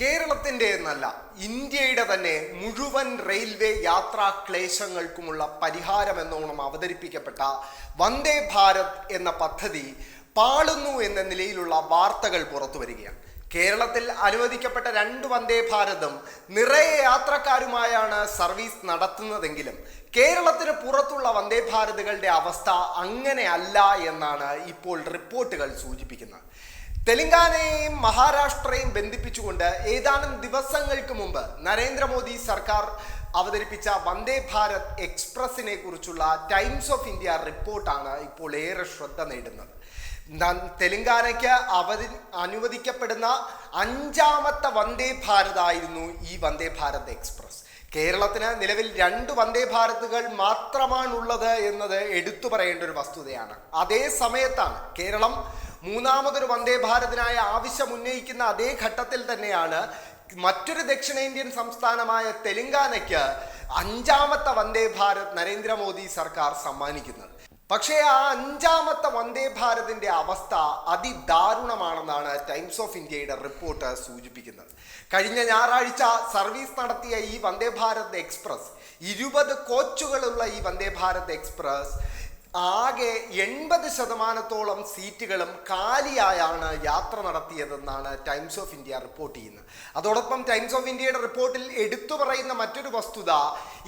കേരളത്തിന്റെ എന്നല്ല ഇന്ത്യയുടെ തന്നെ മുഴുവൻ റെയിൽവേ യാത്രാ ക്ലേശങ്ങൾക്കുമുള്ള പരിഹാരം എന്നോണം അവതരിപ്പിക്കപ്പെട്ട വന്ദേ ഭാരത് എന്ന പദ്ധതി പാളുന്നു എന്ന നിലയിലുള്ള വാർത്തകൾ പുറത്തു വരികയാണ്. കേരളത്തിൽ അനുവദിക്കപ്പെട്ട രണ്ട് വന്ദേ ഭാരതം നിറയെ യാത്രക്കാരുമായാണ് സർവീസ് നടത്തുന്നതെങ്കിലും കേരളത്തിന് പുറത്തുള്ള വന്ദേ ഭാരതുകളുടെ അവസ്ഥ അങ്ങനെയല്ല എന്നാണ് ഇപ്പോൾ റിപ്പോർട്ടുകൾ സൂചിപ്പിക്കുന്നത്. തെലങ്കാനയെയും മഹാരാഷ്ട്രയും ബന്ധിപ്പിച്ചുകൊണ്ട് ഏതാനും ദിവസങ്ങൾക്ക് മുമ്പ് നരേന്ദ്രമോദി സർക്കാർ അവതരിപ്പിച്ച വന്ദേ ഭാരത് എക്സ്പ്രസിനെ കുറിച്ചുള്ള ടൈംസ് ഓഫ് ഇന്ത്യ റിപ്പോർട്ടാണ് ഇപ്പോൾ ഏറെ ശ്രദ്ധ നേടുന്നത്. തെലങ്കാനയ്ക്ക് അവധി അനുവദിക്കപ്പെടുന്ന അഞ്ചാമത്തെ വന്ദേ ഭാരത് ആയിരുന്നു ഈ വന്ദേ ഭാരത് എക്സ്പ്രസ്. കേരളത്തിന് നിലവിൽ രണ്ട് വന്ദേ ഭാരതുകൾ മാത്രമാണുള്ളത് എന്നത് എടുത്തു പറയേണ്ട ഒരു വസ്തുതയാണ്. അതേ സമയത്താണ് കേരളം മൂന്നാമതൊരു വന്ദേ ഭാരതിനായ ആവശ്യം ഉന്നയിക്കുന്ന അതേ ഘട്ടത്തിൽ തന്നെയാണ് മറ്റൊരു ദക്ഷിണേന്ത്യൻ സംസ്ഥാനമായ തെലങ്കാനയ്ക്ക് അഞ്ചാമത്തെ വന്ദേ ഭാരത് നരേന്ദ്രമോദി സർക്കാർ സമ്മാനിക്കുന്നത്. പക്ഷേ ആ അഞ്ചാമത്തെ വന്ദേ ഭാരതിന്റെ അവസ്ഥ അതിദാരുണമാണെന്നാണ് ടൈംസ് ഓഫ് ഇന്ത്യയുടെ റിപ്പോർട്ട് സൂചിപ്പിക്കുന്നത്. കഴിഞ്ഞ ഞായറാഴ്ച സർവീസ് നടത്തിയ ഈ വന്ദേ ഭാരത് എക്സ്പ്രസ് ഇരുപത് കോച്ചുകളുള്ള ഈ വന്ദേ ഭാരത് എക്സ്പ്രസ് ആകെ എൺപത് ശതമാനത്തോളം സീറ്റുകളും കാലിയായാണ് യാത്ര നടത്തിയതെന്നാണ് ടൈംസ് ഓഫ് ഇന്ത്യ റിപ്പോർട്ട് ചെയ്യുന്നത്. അതോടൊപ്പം ടൈംസ് ഓഫ് ഇന്ത്യയുടെ റിപ്പോർട്ടിൽ എടുത്തു പറയുന്ന മറ്റൊരു വസ്തുത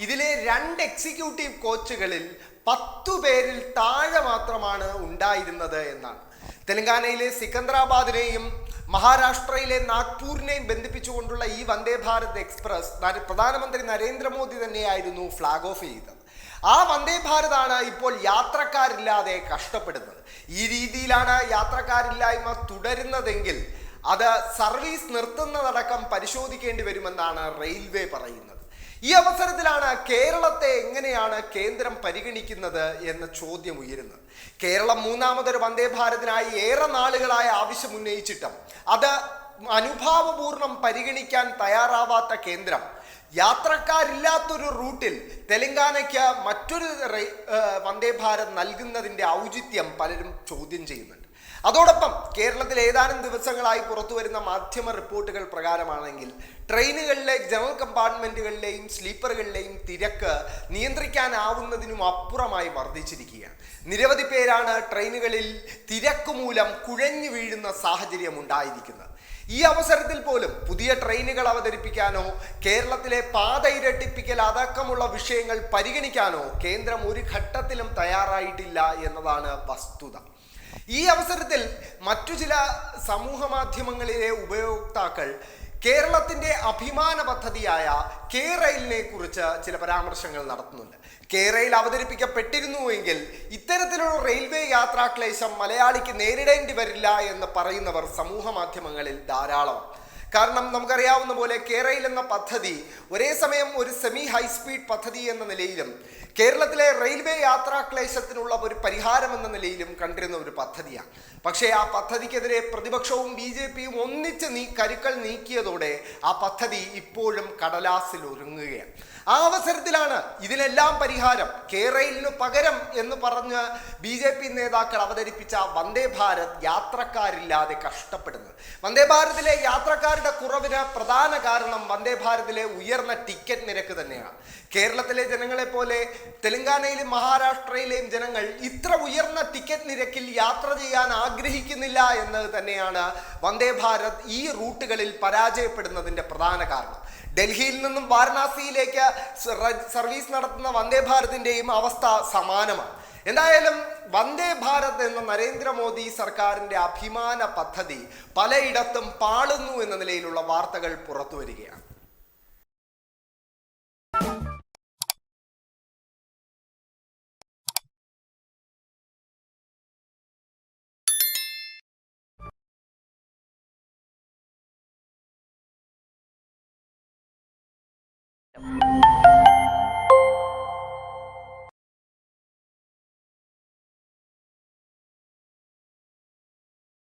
ഇതിലെ രണ്ട് എക്സിക്യൂട്ടീവ് കോച്ചുകളിൽ പത്തു പേരിൽ താഴെ മാത്രമാണ് ഉണ്ടായിരുന്നത് എന്നാണ്. തെലങ്കാനയിലെ സിക്കന്ദരാബാദിനെയും മഹാരാഷ്ട്രയിലെ നാഗ്പൂരിനെയും ബന്ധിപ്പിച്ചുകൊണ്ടുള്ള ഈ വന്ദേ ഭാരത് എക്സ്പ്രസ് പ്രധാനമന്ത്രി നരേന്ദ്രമോദി തന്നെയായിരുന്നു ഫ്ലാഗ് ഓഫ് ചെയ്തത്. ആ വന്ദേ ഭാരതാണ് ഇപ്പോൾ യാത്രക്കാരില്ലാതെ കഷ്ടപ്പെടുന്നത്. ഈ രീതിയിലാണ് യാത്രക്കാരില്ലായ്മ തുടരുന്നതെങ്കിൽ അത് സർവീസ് നിർത്തുന്നതടക്കം പരിശോധിക്കേണ്ടി വരുമെന്നാണ് റെയിൽവേ പറയുന്നത്. ഈ അവസരത്തിലാണ് കേരളത്തെ എങ്ങനെയാണ് കേന്ദ്രം പരിഗണിക്കുന്നത് എന്ന ചോദ്യം ഉയരുന്നത്. കേരളം മൂന്നാമതൊരു വന്ദേ ഭാരതിനായി ഏറെ നാളുകളായ ആവശ്യം ഉന്നയിച്ചിട്ടും അത് അനുഭാവപൂർണം പരിഗണിക്കാൻ തയ്യാറാവാത്ത കേന്ദ്രം. യാത്രക്കാരില്ലാത്തൊരു റൂട്ടിൽ തെലങ്കാനയ്ക്ക് മറ്റൊരു വന്ദേ ഭാരത് നൽകുന്നതിന്റെ ഔചിത്യം പലരും ചോദ്യം ചെയ്യുന്നുണ്ട്. അതോടൊപ്പം കേരളത്തിൽ ഏതാനും ദിവസങ്ങളായി പുറത്തു വരുന്ന മാധ്യമ റിപ്പോർട്ടുകൾ പ്രകാരമാണെങ്കിൽ ട്രെയിനുകളിലെ ജനറൽ കമ്പാർട്ട്മെന്റുകളിലെയും സ്ലീപ്പറുകളിലെയും തിരക്ക് നിയന്ത്രിക്കാനാവുന്നതിനും അപ്പുറമായി വർദ്ധിച്ചിരിക്കുകയാണ്. നിരവധി പേരാണ് ട്രെയിനുകളിൽ തിരക്ക് മൂലം കുഴഞ്ഞു വീഴുന്ന സാഹചര്യം ഉണ്ടായിരിക്കുന്നത്. ഈ അവസരത്തിൽ പോലും പുതിയ ട്രെയിനുകൾ അവതരിപ്പിക്കാനോ കേരളത്തിലെ പാത ഇരട്ടിപ്പിക്കൽ അടക്കമുള്ള വിഷയങ്ങൾ പരിഗണിക്കാനോ കേന്ദ്രം ഒരു ഘട്ടത്തിലും തയ്യാറായിട്ടില്ല എന്നതാണ് വസ്തുത. ഈ അവസരത്തിൽ മറ്റു ചില സമൂഹ മാധ്യമങ്ങളിലെ ഉപയോക്താക്കൾ കേരളത്തിന്റെ അഭിമാന പദ്ധതിയായ കെ റെയിലിനെ കുറിച്ച് ചില പരാമർശങ്ങൾ നടത്തുന്നുണ്ട്. കെ റെയിൽ അവതരിപ്പിക്കപ്പെട്ടിരുന്നുവെങ്കിൽ ഇത്തരത്തിലുള്ള റെയിൽവേ യാത്രാക്ലേശം മലയാളിക്ക് നേരിടേണ്ടി വരില്ല എന്ന് പറയുന്നവർ സമൂഹ മാധ്യമങ്ങളിൽ ധാരാളം. കാരണം നമുക്കറിയാവുന്ന പോലെ കേരയിൽ എന്ന പദ്ധതി ഒരേ സമയം ഒരു സെമി ഹൈസ്പീഡ് പദ്ധതി എന്ന നിലയിലും കേരളത്തിലെ റെയിൽവേ യാത്രാക്ലേശത്തിനുള്ള ഒരു പരിഹാരം എന്ന നിലയിലും കണ്ടിരുന്ന ഒരു പദ്ധതിയാണ്. പക്ഷേ ആ പദ്ധതിക്കെതിരെ പ്രതിപക്ഷവും ബി ജെ പിയും ഒന്നിച്ച് നീ കരുക്കൾ നീക്കിയതോടെ ആ പദ്ധതി ഇപ്പോഴും കടലാസിൽ ഒരുങ്ങുകയാണ്. ആ അവസരത്തിലാണ് ഇതിനെല്ലാം പരിഹാരം കേരളിന് പകരം എന്ന് പറഞ്ഞ് ബി ജെ പി നേതാക്കൾ അവതരിപ്പിച്ച വന്ദേ ഭാരത് യാത്രക്കാരില്ലാതെ കഷ്ടപ്പെടുന്നത്. വന്ദേ ഭാരതിലെ യാത്രക്കാരുടെ കുറവിന് പ്രധാന കാരണം വന്ദേ ഭാരതിലെ ഉയർന്ന ടിക്കറ്റ് നിരക്ക് തന്നെയാണ്. കേരളത്തിലെ ജനങ്ങളെ പോലെ തെലങ്കാനയിലും മഹാരാഷ്ട്രയിലെയും ജനങ്ങൾ ഇത്ര ഉയർന്ന ടിക്കറ്റ് നിരക്കിൽ യാത്ര ചെയ്യാൻ ആഗ്രഹിക്കുന്നില്ല എന്നത് തന്നെയാണ് വന്ദേ ഭാരത് ഈ റൂട്ടുകളിൽ പരാജയപ്പെടുന്നതിന്റെ പ്രധാന കാരണം. ഡൽഹിയിൽ നിന്നും വാരണാസിയിലേക്ക് സർവീസ് നടത്തുന്ന വന്ദേ ഭാരതിന്റെയും അവസ്ഥ സമാനമാണ്. എന്തായാലും വന്ദേ ഭാരത് എന്ന നരേന്ദ്രമോദി സർക്കാരിന്റെ അഭിമാന പദ്ധതി പലയിടത്തും പാളുന്നു എന്ന നിലയിലുള്ള വാർത്തകൾ പുറത്തു വരികയാണ്.